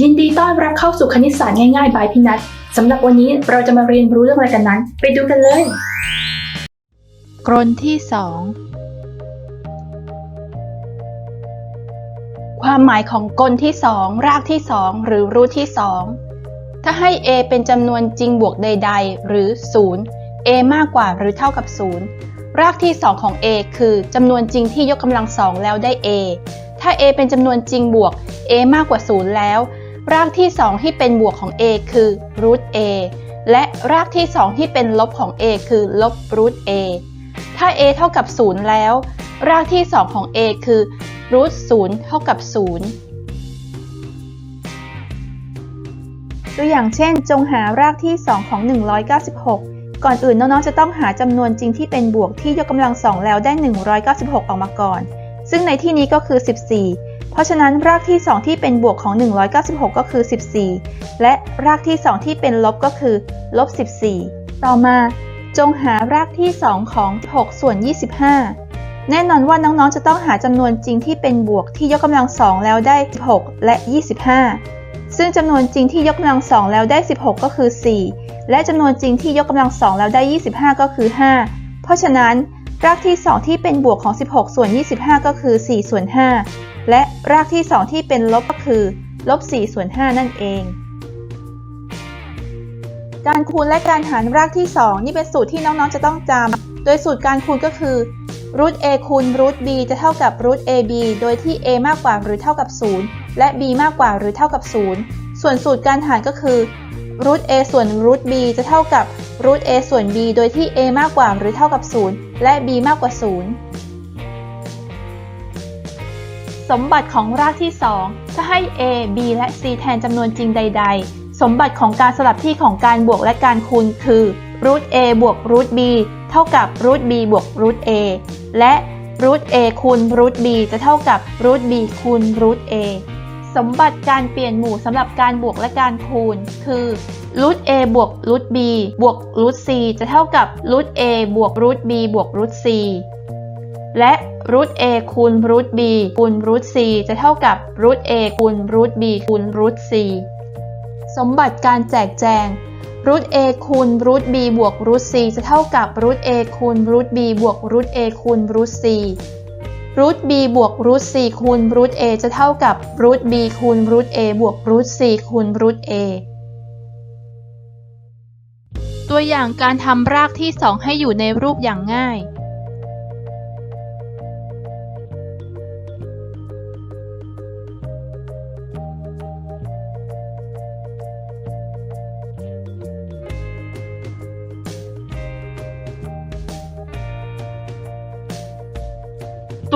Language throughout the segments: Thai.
ยินดีต้อนรับเข้าสู่คณิตศาสตร์ง่ายๆ บายพี่นัทสำหรับวันนี้เราจะมาเรียนรู้เรื่องอะไรกันนั้น ไปดูกันเลย กรนที่สองความหมายของกลที่สองรากที่สองหรือรูทที่สองถ้าให้ a เป็นจำนวนจริงบวกใด ๆ หรือ 0 a มากกว่าหรือเท่ากับ 0 รากที่ 2 ของ a คือจำนวนจริงที่ยกกำลังสองแล้วได้ a ถ้า a เป็นจำนวนจริงบวก a มากกว่า 0 แล้ว รากที่ 2 ที่เป็นบวกของ a คือ root a และรากที่ 2 ที่เป็นลบของ a คือลบ root a ถ้า a เท่ากับ 0 แล้ว รากที่ 2 ของ a คือ root 0เท่ากับ 0 ตัวอย่างเช่น จงหารากที่ 2 ของ 196 ก่อนอื่นน้องๆจะต้องหาจำนวนจริงที่เป็นบวกที่ยกกำลังสองแล้วได้ 196 ออกมาก่อน ซึ่งในที่นี้ก็คือ 14 เพราะฉะนั้นรากที่ 2 ที่เป็นบวกของ 196 ก็คือ 14 และรากที่ 2 ที่เป็นลบก็คือลบ 14 ต่อมาจงหารากที่ 2 ของ 6 ส่วน 25 แน่นอนว่าน้องๆ จะต้องหาจำนวนจริงที่เป็นบวกที่ยกกำลังสองแล้วได้ 6 และ 25 ซึ่งจำนวนจริงที่ยกกำลังสองแล้วได้ 16 ก็คือ 4 และจำนวนจริงที่ยกกำลังสองแล้วได้ 25 ก็คือ 5 เพราะฉะนั้นรากที่ 2 ที่เป็นบวกของ 16 ส่วน 25 ก็คือ 4 ส่วน 5 และรากที่ 2 ที่เป็นลบก็คือลบ4ส่วน5นั่นเอง การคูณและการหารรากที่ 2 นี่เป็นสูตรที่น้องๆจะต้องจำ โดยสูตรการคูณก็คือ root a คูณ root b จะเท่ากับ root ab โดยที่ a มากกว่าหรือเท่ากับ 0 และ b มากกว่าหรือเท่ากับ 0 ส่วนสูตรการหารก็คือ root a ส่วน root b จะเท่ากับ root a ส่วน b โดยที่ a มากกว่าหรือเท่ากับ 0 และ b มากกว่า 0 สมบัติของรากที่ 2 ถ้าให้ a b และ c แทนจำนวนจริงใด ๆ สมบัติของการสลับที่ของการบวกและการคูณคือ root a บวก root b เท่ากับ root b บวก root a และ root a คูณ root b จะเท่ากับ root b คูณ root a สมบัติการเปลี่ยนหมู่สำหรับการบวกและการคูณ คือ root a บวก root b บวก root c จะเท่ากับ root a บวก root b บวก root c และ root a คูณ root b คูณ root c จะเท่ากับ root a คูณ root b คูณ root c สมบัติการแจกแจง root a คูณ root b บวก root c จะเท่ากับ root a คูณ root b บวก root a คูณ root c root b บวก root c คูณ root a จะเท่ากับ root b คูณ root a บวก root c คูณ root a ตัวอย่างการทำรากที่ 2 ให้อยู่ในรูปอย่างง่าย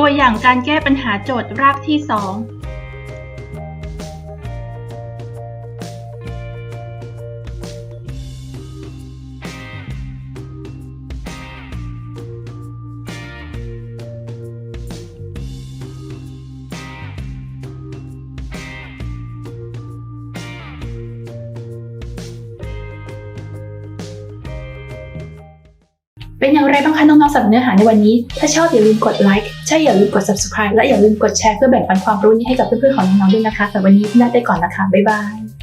ตัวอย่างการแก้ปัญหาโจทย์รากที่ 2 เป็นอย่างไรบ้างคะน้องๆสำหรับเนื้อหาในวันนี้ ถ้าชอบอย่าลืมกดไลค์ใช่อย่าลืมกด subscribe และอย่าลืมกดแชร์เพื่อแบ่งปันความรู้นี้ให้กับเพื่อนๆของน้องๆด้วยนะคะสำหรับวันนี้พี่นัดไปก่อนนะคะบ๊ายบาย